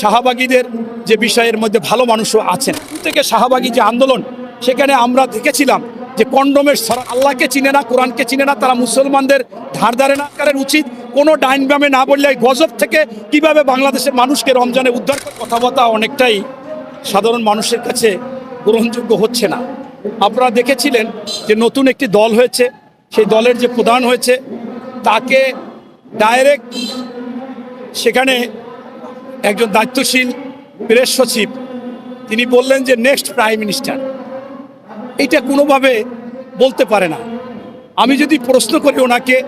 শাহবাগীদের যে বিষয়ের মধ্যে ভালো মানুষও আছেন থেকে শাহবাগী যে আন্দোলন, সেখানে আমরা দেখেছিলাম যে কন্ডোমের আল্লাহকে চিনে না, কোরআনকে চিনে না, তারা মুসলমানদের ধার ধারে না করার উচিত। কোনো ডাইন ব্যামে না বললে গজব থেকে কীভাবে বাংলাদেশের মানুষকে রমজানে উদ্ধার কথাবার্তা অনেকটাই সাধারণ মানুষের কাছে গ্রহণযোগ্য হচ্ছে না। আপনারা দেখেছিলেন যে নতুন একটি দল হয়েছে, সেই দলের যে প্রধান হয়েছে, তাকে ডাইরেক্ট সেখানে একজন দায়িত্বশীল প্রেস সচিব, তিনি বললেন যে নেক্সট প্রাইম মিনিস্টার। এটা কোনোভাবে বলতে পারে না। আমি যদি প্রশ্ন করি ওনাকে,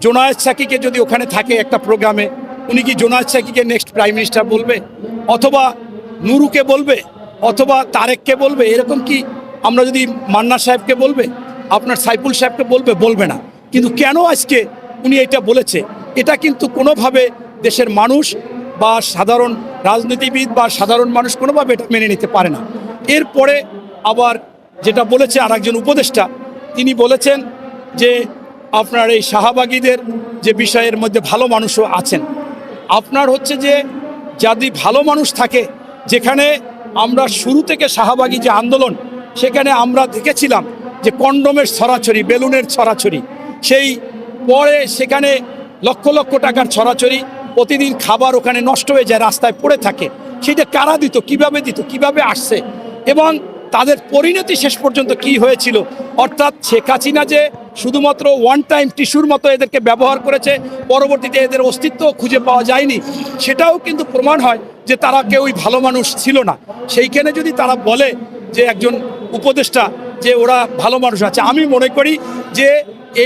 জোনায়েদ সাকিকে যদি ওখানে থাকে একটা প্রোগ্রামে, উনি কি জোনায়েদ সাকিকে নেক্সট প্রাইম মিনিস্টার বলবে? অথবা নুরুকে বলবে? অথবা তারেককে বলবে? এরকম কি আমরা যদি মান্না সাহেবকে বলবে? আপনার সাইফুল সাহেবকে বলবে? বলবে না। কিন্তু কেন আজকে উনি এটা বলেছে? এটা কিন্তু কোনোভাবে দেশের মানুষ বা সাধারণ রাজনীতিবিদ বা সাধারণ মানুষ কোনোভাবে এটা মেনে নিতে পারে না। এরপরে আবার যেটা বলেছে আর একজন উপদেষ্টা, তিনি বলেছেন যে আপনার এই শাহবাগীদের যে বিষয়ের মধ্যে ভালো মানুষও আছেন। আপনার হচ্ছে যে যদি ভালো মানুষ থাকে, যেখানে আমরা শুরু থেকে শাহবাগী যে আন্দোলন, সেখানে আমরা দেখেছিলাম যে কন্ডোমের ছড়াছড়ি, বেলুনের ছড়াছড়ি, সেই পরে সেখানে লক্ষ লক্ষ টাকার ছড়াছড়ি প্রতিদিন খাবার ওখানে নষ্ট হয়ে যায়, রাস্তায় পড়ে থাকে। সেটা কারা দিত, কীভাবে দিত, কীভাবে আসছে? এবং তাদের পরিণতি শেষ পর্যন্ত কি হয়েছিল? অর্থাৎ শেখ যে শুধুমাত্র ওয়ান টাইম টিস্যুর মতো এদেরকে ব্যবহার করেছে, পরবর্তীতে এদের অস্তিত্ব খুঁজে পাওয়া যায়নি। সেটাও কিন্তু প্রমাণ হয় যে তারা কেউই ভালো মানুষ ছিল না। সেইখানে যদি তারা বলে যে একজন উপদেষ্টা যে ওরা ভালো মানুষ আছে। আমি মনে করি যে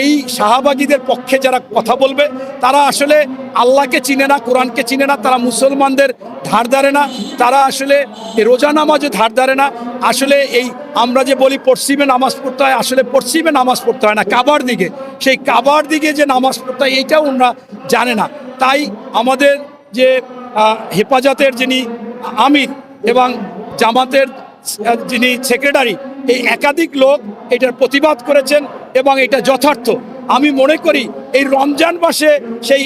এই শাহবাগীদের পক্ষে যারা কথা বলবে, তারা আসলে আল্লাহকে চিনে না, কোরআনকে চিনে না, তারা মুসলমানদের ধার ধারে না, তারা আসলে রোজা নামাজও ধার ধারে না। আসলে এই আমরা যে বলি পশ্চিমে নামাজ পড়তে হয়, আসলে পশ্চিমে নামাজ পড়তে হয় না, কাবার দিকে। সেই কাবার দিকে যে নামাজ পড়তে হয়, এইটাও ওনারা জানে না। তাই আমাদের যে হেফাজতের যিনি আমির এবং জামাতের যিনি সেক্রেটারি এই একাধিক লোক এটার প্রতিবাদ করেছেন এবং এটা যথার্থ। আমি মনে করি এই রমজান মাসে সেই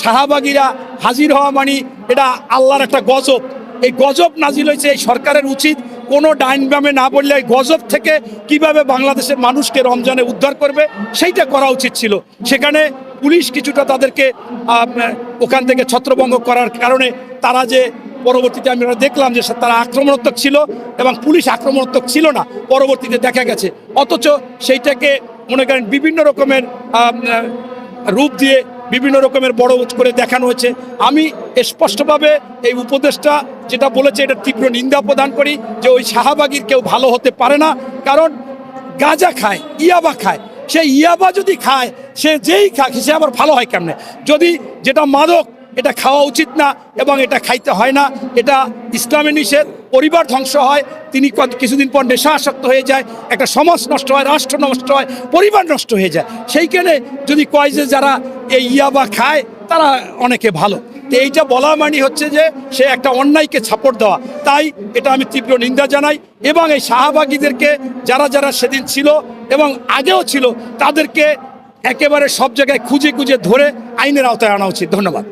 শাহবাগীরা হাজির হওয়া মানে এটা আল্লাহর একটা গজব। এই গজব নাজিল হয়েছে এই সরকারের উচিত কোনো ডাইন ব্যামে না বললে এই গজব থেকে কীভাবে বাংলাদেশের মানুষকে রমজানে উদ্ধার করবে, সেইটা করা উচিত ছিল। সেখানে পুলিশ কিছুটা তাদেরকে ওখান থেকে ছত্রভঙ্গ করার কারণে তারা যে পরবর্তীতে আমরা দেখলাম যে তারা আক্রমণাত্মক ছিল এবং পুলিশ আক্রমণাত্মক ছিল না। পরবর্তীতে দেখা গেছে। অথচ সেইটাকে মনে করেন বিভিন্ন রকমের রূপ দিয়ে বিভিন্ন রকমের বড় করে দেখানো হয়েছে। আমি স্পষ্টভাবে এই উপদেশটা যেটা বলেছে, এটা তীব্র নিন্দা প্রদান করি যে ওই শাহবাগীর কেউ ভালো হতে পারে না। কারণ গাঁজা খায়, ইয়াবা খায়। সে ইয়াবা যদি খায়, সে যেই খায় সে আবার ভালো হয় কেমনে? যদি যেটা মাদক এটা খাওয়া উচিত না এবং এটা খাইতে হয় না। এটা ইসলামে নিষেধ, পরিবার ধ্বংস হয়, তিনি কিছুদিন পর নেশা আসক্ত হয়ে যায়, একটা সমাজ নষ্ট হয়, রাষ্ট্র নষ্ট হয়, পরিবার নষ্ট হয়ে যায়। সেইখানে যদি কয় যে যারা এই ইয়াবা খায়, তারা অনেকে ভালো। তো এইটা বলা মানে হচ্ছে যে, সে একটা অন্যায়কে ছাপড় দেওয়া। তাই এটা আমি তীব্র নিন্দা জানাই এবং এই শাহবাগীদেরকে, যারা যারা সেদিন ছিল এবং আগেও ছিল, তাদেরকে একেবারে সব জায়গায় খুঁজে খুঁজে ধরে আইনের আওতায় আনা উচিত। ধন্যবাদ।